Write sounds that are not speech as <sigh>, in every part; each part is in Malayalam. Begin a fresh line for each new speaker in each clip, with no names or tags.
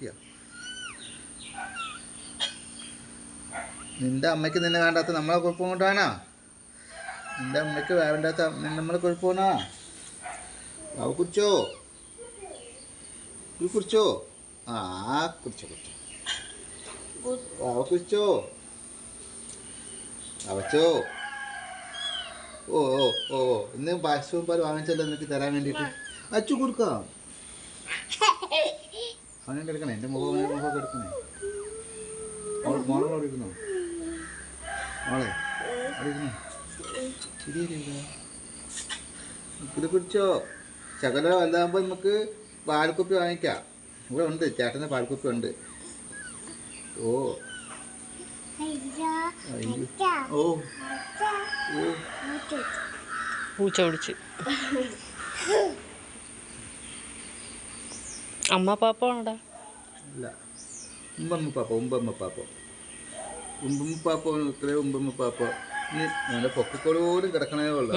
കിട്ടിയ? നിന്റെ അമ്മയ്ക്ക് നിന്നെ വേണ്ടാത്ത നമ്മളെ കുഴപ്പം കൊണ്ടാണോ നിന്റെ അമ്മയ്ക്ക് വേണ്ടാത്ത നമ്മളെ കുഴപ്പമാണോ അവ കുറിച്ചോ ഇത് കുറിച്ചോ ആ കുറിച്ചോ കുറിച്ചോ അവ കുറിച്ചോ അവച്ചോ ഓ ഓ ഓ. ഇന്ന് പായസവും പാൽ വാങ്ങിച്ചല്ലോ നിനക്ക് തരാൻ വേണ്ടിയിട്ട്. അച്ചു കൊടുക്കാം. അവനെ എടുക്കണേ? എന്റെ മുഖം മുഖമൊക്കെ മുഖം എടുക്കണേ? അവൾ മോളെ ഇരി, ഇരി, ഇരി. ഇത്? പിടിച്ചോ? ശകലം വലുതാകുമ്പോൾ നമുക്ക് പാൽക്കുപ്പി വാങ്ങിക്കാം. ഇവിടെ ഉണ്ട് ചേട്ടന്റെ പാൽക്കുപ്പി ഉണ്ട്. ഓ. ഓ.
പൂച്ച പിടിച്ച്. <laughs> അമ്മ പാപ്പ ആണോടാ
ഇല്ല ഉമ്പമ്മ പാപ്പ ഉമ്പമ്മ പാപ്പ. ഉമ്പമ്മ പാപ്പ ഇത്രേ ഉമ്പമ്മ പാപ്പ. ഇനി നല്ല പൊക്കക്കോടുകൂടി കിടക്കണേ ഉള്ളു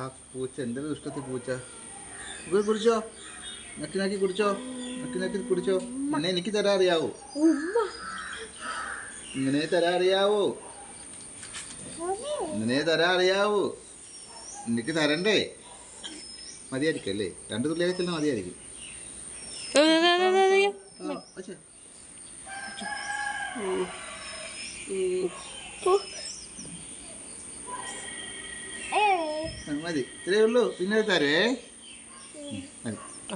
ആ പൂച്ച എന്റെ ഇഷ്ടത്തിൽ പൂച്ച. ഇത് കുടിച്ചോ? നക്കി നക്കി കുടിച്ചോ? നക്കി നക്കി കുടിച്ചോ? ഇങ്ങനെ എനിക്ക് തരാൻ അറിയാവോ ഇങ്ങനെ തരാൻ അറിയാവോ ഇങ്ങനെ തരാൻ അറിയാവോ എനിക്ക് തരണ്ടേ? മതിയായിരിക്കും അല്ലേ? രണ്ട് തുള്ളിയൊക്കെ തന്നെ മതിയായിരിക്കും. മതി ഇത്രയേ ഉള്ളൂ പിന്നെ തരേ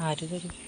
ആര് തരും